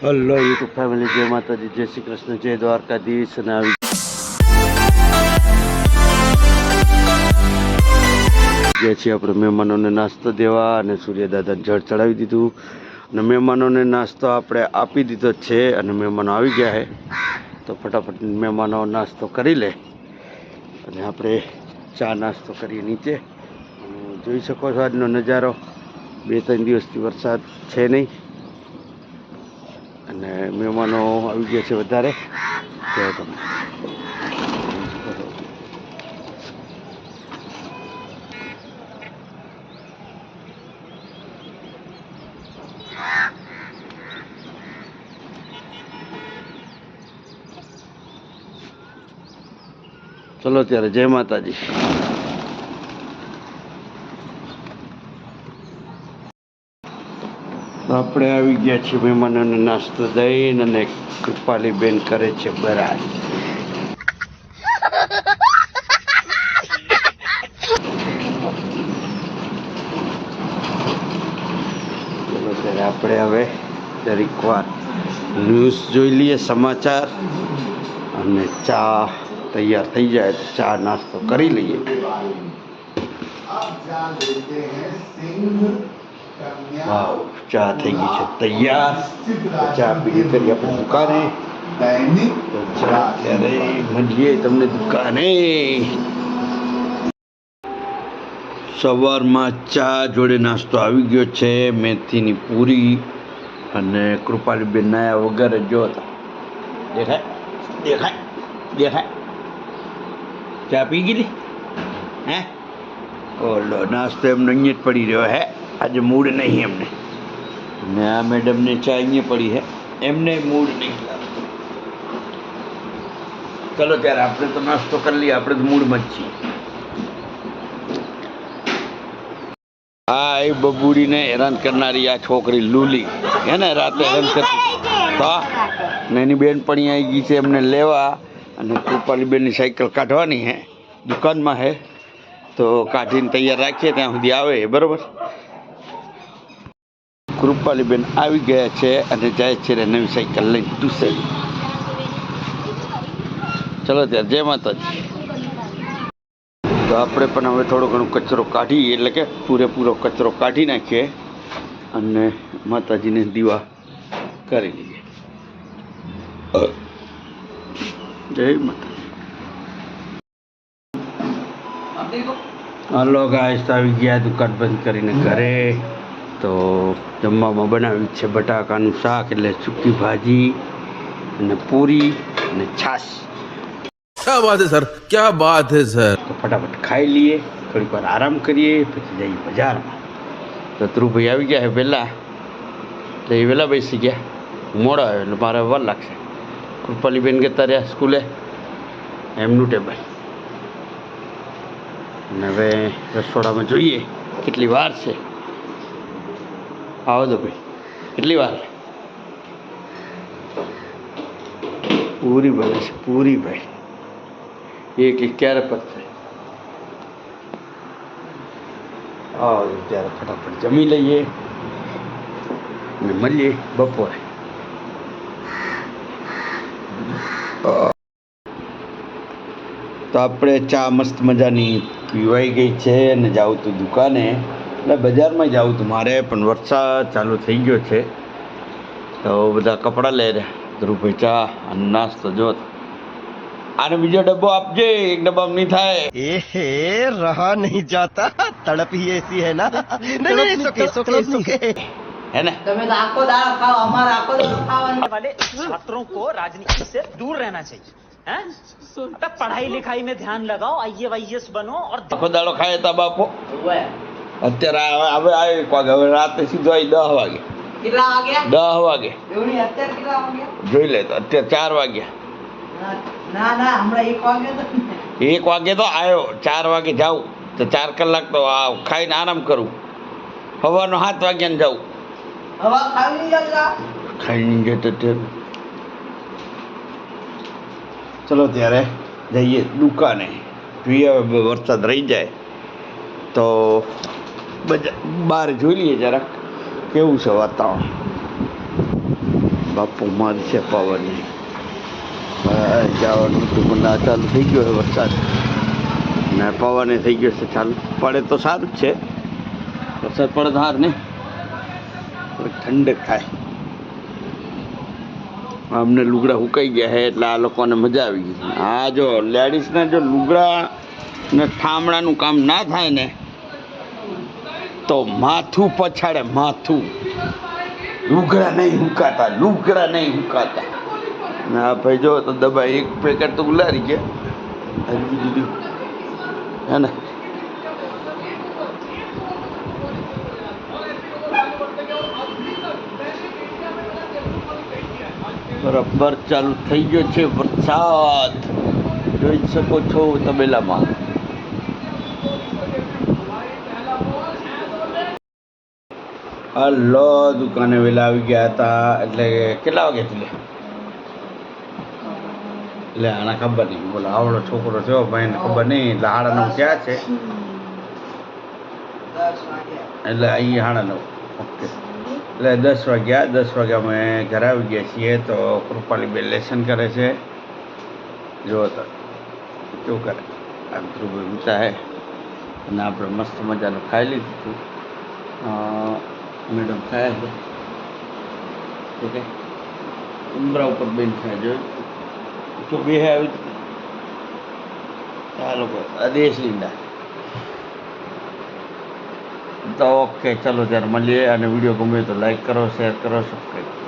Hello YouTube family જય માતાજી જય શ્રી કૃષ્ણ જય દ્વારકાધીશ અને આવી ગયા છીએ આપણે મહેમાનોને નાસ્તો દેવા અને સૂર્યદાદાને જળ ચડાવી દીધું. અને મહેમાનોને નાસ્તો આપણે આપી દીધો છે અને મહેમાનો આવી ગયા છે. તો ફટાફટ મહેમાનો નાસ્તો કરી લે. અને આપણે ચા નાસ્તો કરીએ નીચે. જોઈ શકો છો આજનો નજારો. બે ત્રણ દિવસથી વરસાદ છે નહીં. અને મહેમાનો આવી ગયા છે વધારે. તો તમે ચલો ત્યારે જય માતાજી. આપણે આવી ગયા છીએ મહેમાનોને નાસ્તો દઈને અને કૃપાલી બેન કરે છે બરાબર ચલો આપણે હવે દરેક વાર ન્યૂઝ જોઈ લઈએ, સમાચાર અને ચા તૈયાર થઈ જાય તો ચા નાસ્તો કરી લઈએ. વાવ ચા થઈ ગઈ છે તૈયાર ચા પીએ કરી આપણે દુકાને ત્યારે મળીએ તમને દુકાને સવારમાં ચા જોડે નાસ્તો આવી ગયો છે મેથીની પૂરી અને કૃપાલીબેન નાયા વગર જ હતા દેખાય? દેખાય? દેખાય? ચા પી ગઈ હે? ઓલો નાસ્તો એમનો અહીંયા જ પડી રહ્યો હે? આજે મૂડ નહીં એમને. ને આ મેડમને ચા અહીંયા પડી હે. એમને મૂડ નહીં લાગતો ચલો ત્યારે આપણે તો નાસ્તો કરી લઈએ આપણે તો મૂડમાં જ છીએ. હા એ બબુડીને હેરાન કરનારી આ છોકરી લૂલી. હે ને રાતે હેરાન કરતી તો ને એની બેનપણી આવી ગઈ છે એમને લેવા અને કૃપાલી બેનની સાયકલ કાઢવાની હે. દુકાનમાં હે. તો કાઢીને તૈયાર રાખીએ ત્યાં સુધી આવે બરોબર? કૃપાલીબેન આવી ગયા છે અને જાય છે રે નવી સાયકલ લઈને દુસે ચલો ત્યારે જય માતાજી. તો આપણે પણ હવે થોડો ઘણો કચરો કાઢીએ એટલે કે પૂરેપૂરો કચરો કાઢી નાખીએ અને માતાજીને દીવા કરી લઈએ. જય માતાજી. હાલો ગાય તો આવી ગયા દુકાન બંધ કરીને ઘરે. તો જમવામાં બનાવ્યું છે બટાકાનું શાક એટલે સૂકી ભાજી અને પૂરી અને છાશ. ક્યા વાત હે સર? ક્યા વાત હે સર? તો ફટાફટ ખાઈ લઈએ થોડીક વાર આરામ કરીએ પછી જઈએ બજારમાં. તો ધ્રુવભાઈ આવી ગયા છે વહેલા એટલે એ વહેલા બેસી ગયા. મોડા આવ્યો એટલે મારે વાર લાગશે. કૃપાલીબેન કહેતા રહ્યા સ્કૂલે. એમનું ટેબલ. અને હવે રસોડામાં જોઈએ કેટલી વાર છે. આવો તો ભાઈ. એટલી વાર. પૂરી બને છે પૂરી ભાઈ. એક એક ક્યારે પતશે આવો ત્યારે ફટાફટ જમી લઈએ. અને મળીએ બપોરે. તો આપણે ચા મસ્ત મજાની પીવાઈ ગઈ છે અને જાઉં તું દુકાને. એટલે બજારમાં જાઉં તું મારે પણ વરસાદ ચાલુ થઈ ગયો છે તો બધા કપડાં લઈ રહ્યા ધ્રુવભાઈ ચા અને નાસ્તો જો આને બીજો ડબ્બો આપજે એક ડબ્બામાં નહીં થાય एहे रहा नहीं जाता तड़प ही ऐसी है ना नहीं नहीं सुके सुके सुके હે ને તમે તો આખો દાડો ખાઓ અમારે આખો દાડો ખાવાનું वाले छात्रों को राजनीति से दूर रहना चाहिए हैं? अबे पढ़ाई लिखाई में ध्यान लगाओ आई वाईएस बनो और આખો દાડો ખાય તા બાપો હોય. અત્યારે આવે હવે આ એક વાગે હવે રાતે સીધો આવી દસ વાગે. દસ વાગે. વાગ્યા? જોઈ લે તો અત્યારે ચાર વાગ્યા. ના ના હમણાં એક વાગ્યો તો ને. એક વાગે તો આવ્યો ચાર વાગે જાઉં. તો ચાર કલાક તો આ ખાઈને આરામ કરું. સવારનો સાત વાગ્યાને જાઉં. ખાઈ ખાવી જતા ખાઈને જતો તે ચલો ત્યારે જઈએ દુકાને. જોઈએ હવે વરસાદ રહી જાય તો બહાર જોઈ લઈએ જરાક. કેવું છે વાતાવરણ? બાપુ મારી છે પવનની બસ જવાનું હતું પણ આ ચાલુ થઈ ગયો છે વરસાદ. ને પવને થઈ ગયો છે ચાલુ. પડે તો સારું જ છે. વરસાદ પડે તો હાર ને? ઠંડક થાય. અમને લુગડા સુકાઈ ગયા છે એટલે આ લોકોને મજા આવી ગઈ આ જો લેડીઝના જો લુગડા ને ઠામડાનું કામ ના થાય ને તો માથું પછાડે માથું. લુગડા નહીં હુકાતા, લુગડા નહીં હુકાતા. ના ભાઈ, જો તો દબા એક પેકેટ તો ઉલારી ગયા. હજી બીજું હે ને? બરાબર, ચાલુ થઈ ગયો છે વરસાદ. જોઈ શકો છો તબેલામાં. હલો, દુકાને વેલા આવી ગયા હતા. એટલે કેટલા વાગે લે? એટલે આને ખબર નહીં. બોલો, આવડો છોકરો થયો ભાઈને ખબર નહીં. એટલે હાડા નવ ક્યાં છે? એટલે અહીં હાડા નવ. ઓકે. એટલે દસ વાગ્યા દસ વાગ્યા અમે ઘરે આવી ગયા છીએ તો કૃપાલી બે લેસન કરે છે. જો તો, શું કરે? આમ ધ્રુવ ઊંચા હે અને આપણે મસ્ત મજાનું ખાઈ લીધું હતું. મેડમ ખાયા છે. ઓકે. ઉમરા ઉપર બેન ખાય જો તો બે આવી આ લોકો, આ દેશ લીંડા. તો ઓકે, ચલો ત્યારે મળીએ અને વીડિયો ગમે તો લાઈક કરો શેર કરો સબસ્ક્રાઈબ